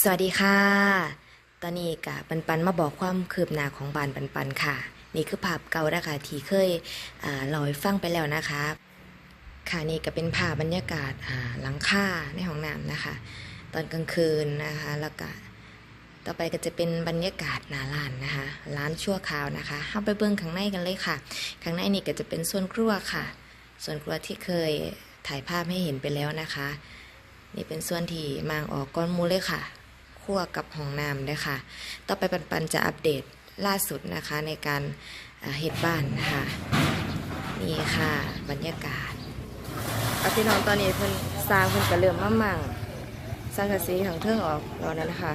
สวัสดีค่ะ ตอนนี้กะปันปันมาบอกความคืบหน้าของบานปันปันค่ะ นี่คือภาพเก่านะคะที่เคยอล่าให้ฟังไปแล้วนะคะ ค่ะนี่ก็เป็นภาพบรรยากาศหลังคาในห้องน้ำนะคะ ตอนกลางคืนนะคะแล้วก็ต่อไปก็จะเป็นบรรยากาศหน้าร้านนะคะร้านชั่วคราวนะคะเข้าไปเบิ้งข้างในกันเลยค่ะ ข้างในนี่ก็จะเป็นส่วนครัวค่ะ ส่วนครัวที่เคยถ่ายภาพให้เห็นไปแล้วนะคะ นี่เป็นส่วนที่มางออกก้อนมูเลยค่ะ คั่วกับห้องน้ำด้วยค่ะ ต่อไปปันปันจะอัปเดตล่าสุดนะคะในการเฮ็ดบ้านนะคะนี่ค่ะ บรรยากาศอาพี่น้องตอนนี้เพิ่นสร้างเพิ่นก็เริ่มมามั่งสร้างกระสีถังเทิงออกแล้วนั่นนะ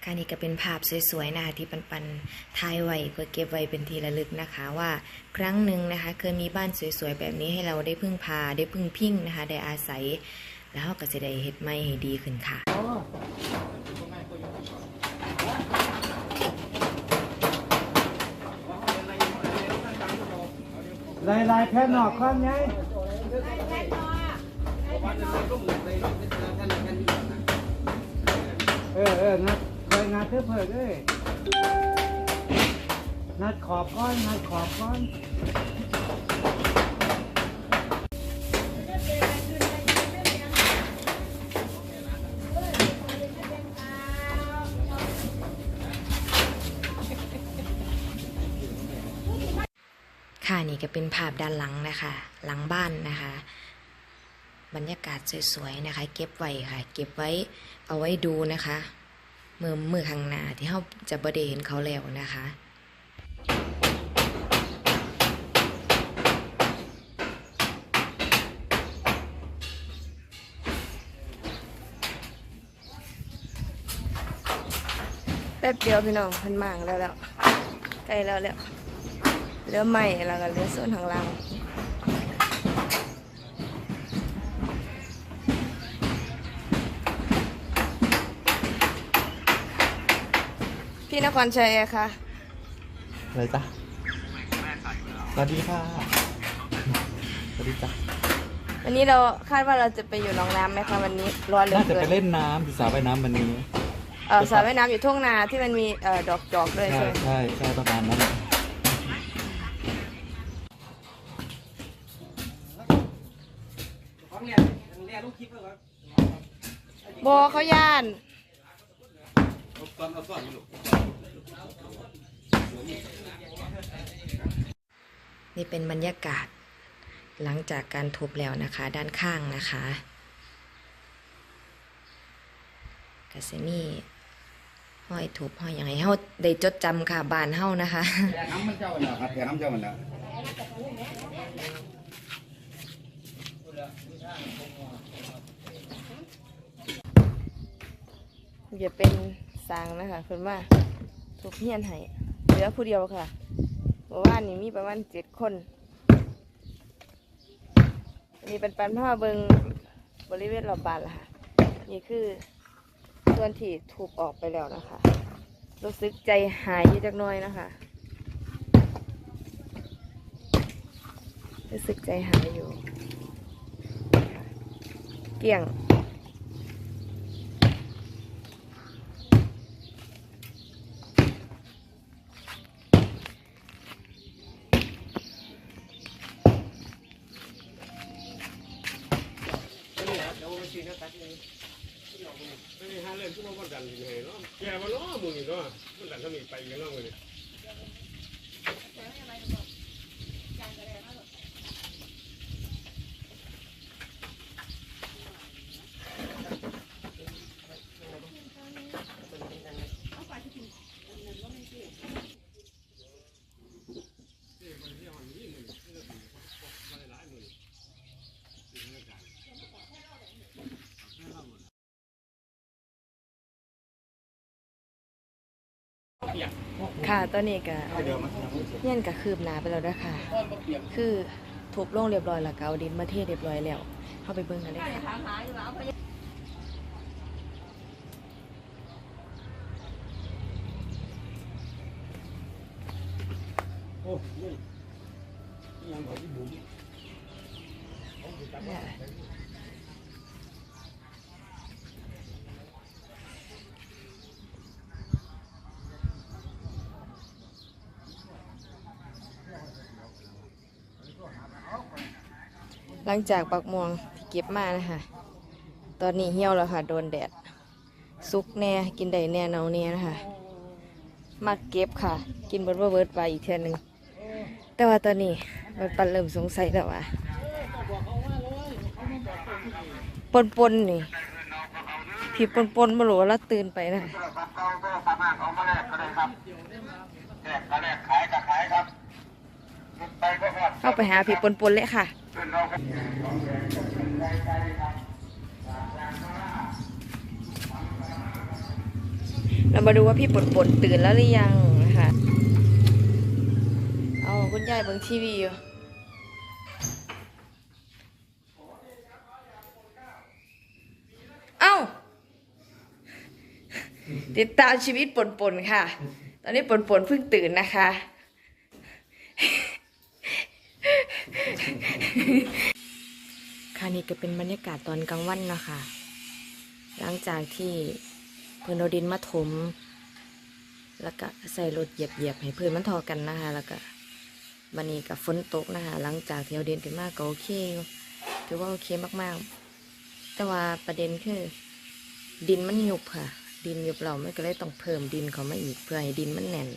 ะค่ะนี่ก็เป็นภาพสวยๆนะคะที่ปันปันถ่ายไว้เพื่อเก็บไว้เป็นที่ระลึกนะคะว่าครั้งหนึ่งนะคะเคยมีบ้านสวยๆแบบนี้ให้เราได้พึ่งพาได้พึ่งพิงนะคะได้อาศัย แล้วก็จะได้เฮ็ดไม่ให้ดีขึ้นค่ะลายลายแค่หนอกข้อนไงเออเอองัด เคยงัดเพื่อเพื่อเลยงัดขอบก้อนงัดขอบก้อนค่ะนี่ก็เป็นภาพด้านหลังนะคะ หลังบ้านนะคะ บรรยากาศสวยๆนะคะ เก็บไว้ค่ะ เก็บไว้เอาไว้ดูนะคะ มื่อเมื่อข้างหน้าที่เราจะบไดเห็นเขาแล้วนะคะแป๊บเดียวพี่น้องพันมางแล้วแล้วใกล้แล้วแล้วเหลือใหม่แล้วก็เหลือส่วนข้างล่าง พี่นครชัยอะค่ะอะไรจ้ะสวัสดีค่ะ สวัสดีจ้ะวันนี้เราคาดว่าเราจะไปอยู่หนองน้ำไหมคะวันนี้ร้อนเหลือน่าจะเกิไปนเล่นน้ำที่สระว่ายน้ำวันนี้ เออสระว่ายน้ำอยู่ทุ่งนาที่มันมีเอ่อดอกจอกด้วยใช่ใช่ไหมใช่ใช่ประมาณนั้นแหละโบเขาย่าน นี่เป็นบรรยากาศหลังจากการทุบแล้วนะคะ ด้านข้างนะคะกาเซมี่ห้อยทุบห้อยอย่างไรเฮาได้จดจำค่ะบานเฮานะคะแกน้ำมันเจ้ามัน่ะครับแกน้ำเจ้ามันน่ะอย่าเป็น สางนะคะคุณว่าทุบเฮียนให้เหลือผู้เดียวค่ะเมื่อวานนี้มีประมาณเจ็ดคนอันนี้เป็นปันผ้าเบิงบริเวณรอบบ้านละค่ะ นี่คือส่วนที่ถูกออกไปแล้วนะคะ รู้สึกใจหายอยู่จักน้อยนะคะ รู้สึกใจหายอยู่ เกี่ยง ลี่ยงไม่มีห้าเล่นก็มาดันยังไงเนาะแกมาล้อมึงอีกเนาะมันดันทำไมไปยังเนาะมึงเนี่ย ค่ะตอนนี้ก็เดี๋ยวมันยังไม่เสร็จเงี้ยนก็คืบหน้าไปแล้วนะคะคือทุบลงเรียบร้อยแล้วก็เอาดินมาเทเรียบร้อยแล้วเข้าไปเบิ่งกันเลยค่ะโอ้ยยังขอที่บุ๋มเนี่ย หลังจากปักม่วงที่เก็บมานะคะตอนนี้เหี่ยวแล้วค่ะ โดนแดดสุกแน่กินได้แน่เนาแน่นะคะมาเก็บค่ะ กินเบิดว่าเบิดไปอีกเทื่อหนึงแต่ว่าตอนนี้มันปันเริ่มสงสัยแล้วว่าปนปนๆนี่ผีปนปนๆมาหรือว่าเราตื่นไปนะเราก็สามารถเอามาแลกก็ได้ครับแลกก็แลกขายก็ขายครับไปก็หมดเข้าไปหาผีปนปนๆเลยค่ะ เราก็เรามาดูว่าพี่ปนปนตื่นแล้วหรือยังนะคะเอาคุณยายเบิ่งทีวีอยู่เอ้า ติดตามชีวิตปนปนๆค่ะ ตอนนี้ปนปนๆเพิ่งตื่นนะคะ ค่ะ นี่ก็เป็นบรรยากาศตอนกลางวันเนาะคะหลังจากที่เพื่อนเอาดินมาถม แล้วก็ใส่รถเหยียบๆให้พื้นมันทอกันนะคะ แล้วก็บันนี้กับฝนตกนะคะหลังจากที่เอาดินขึ้นมากก็โอเคถือว่าโอเคมากๆ แต่ว่าประเด็นคือ ดินมันหยุบค่ะ ดินหยุบเราไม่ก็เลยต้องเพิ่มดินเขามาอีกเพื่อให้ดินมันแน่น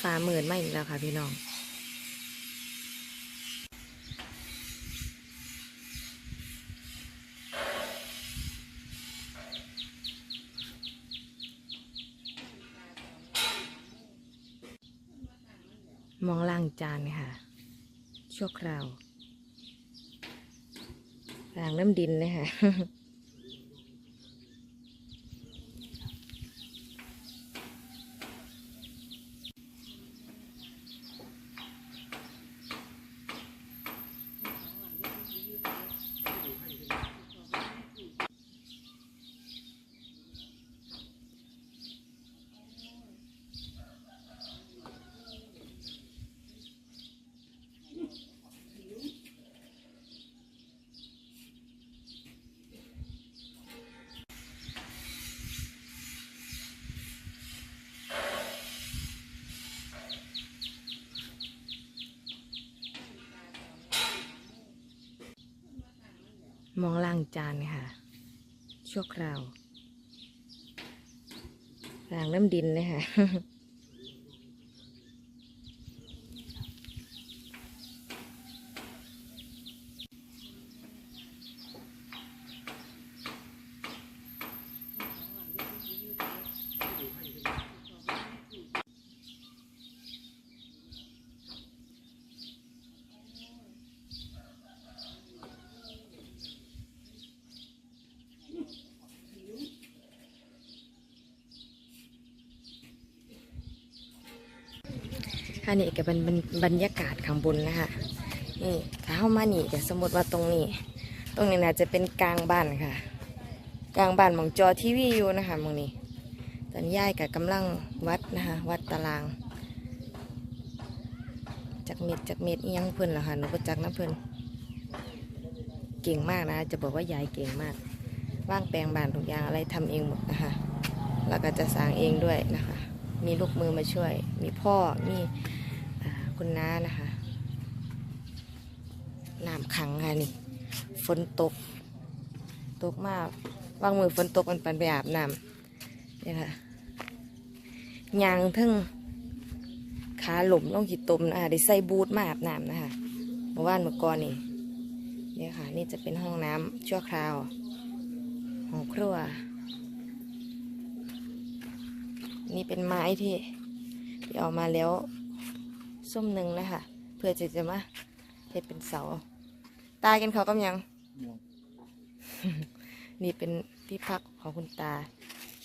ฟ้ามืดมาอีกแล้วค่ะพี่น้อง มองล่าง จานค่ะ ชั่วคราวรางน้ำดินเลยค่ะ มองล่างจานค่ะ ชั่วคราวล่างน้ำดินเลยค่ะ อันนี้ก็เป็นบรรยากาศข้างบนนะคะนี่ถ้าเข้ามานี่ก็สมมติว่าตรงนี้ ตรงนี้น่าจะเป็นกลางบ้านค่ะ กลางบ้านมองจอทีวีอยู่นะคะมองนี้ตอนย่ายกับกำลังวัดนะคะวัดตารางจากเม็ดจากเม็ดยังเพิ่นล่ะค่ะหนูก็จักน้ำเพิ่นเก่งมากนะ จะบอกว่ายายเก่งมากว่างแปลงบ้านทุกอย่างอะไรทำเองหมดนะคะแล้วก็จะสร้างเองด้วยนะคะ มีลูกมือมาช่วย มีพ่อมีอ่ คุณน้านะคะน้ำขังค่ะนี่ ฝนตก ตกมากวางมือฝนตกมันปันไปอาบน้ำเนี่ยค่ะยางทึ่งขาหล่มลงขีดตมนะคะได้ใส่บูทมาอาบน้ำนะคะเมื่อวานเมื่อก่อนนี่เนี่ยค่ะ นี่จะเป็นห้องน้ำชั่วคราว ห้องครัว นี่เป็นไม้ที่ที่เออกมาแล้ว ส้มหนึ่งนะคะเพื่อจะจะมาเฮ็ดเป็นเสา ตากินเขาวกับหยัง นี่เป็นที่พักของคุณตา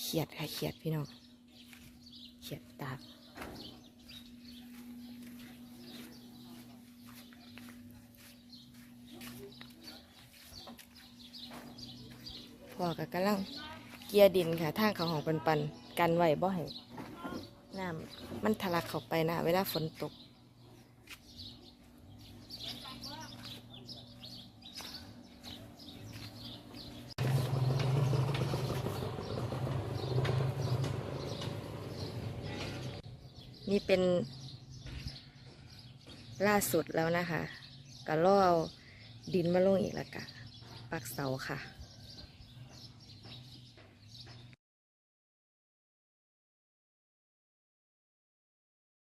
เขียดค่ะเขียดพี่น้อง เขียดตากพ่อก็กำลังเกียร์ดินค่ะทางเขาของปันปันๆกันไว้บ่ให้น้ำมันทะลักเข้าไปนะ เวลาฝนตก นี่เป็นล่าสุดแล้วนะคะก็ล่อเอาดินมาลงอีกแล้วกะปักเสาค่ะ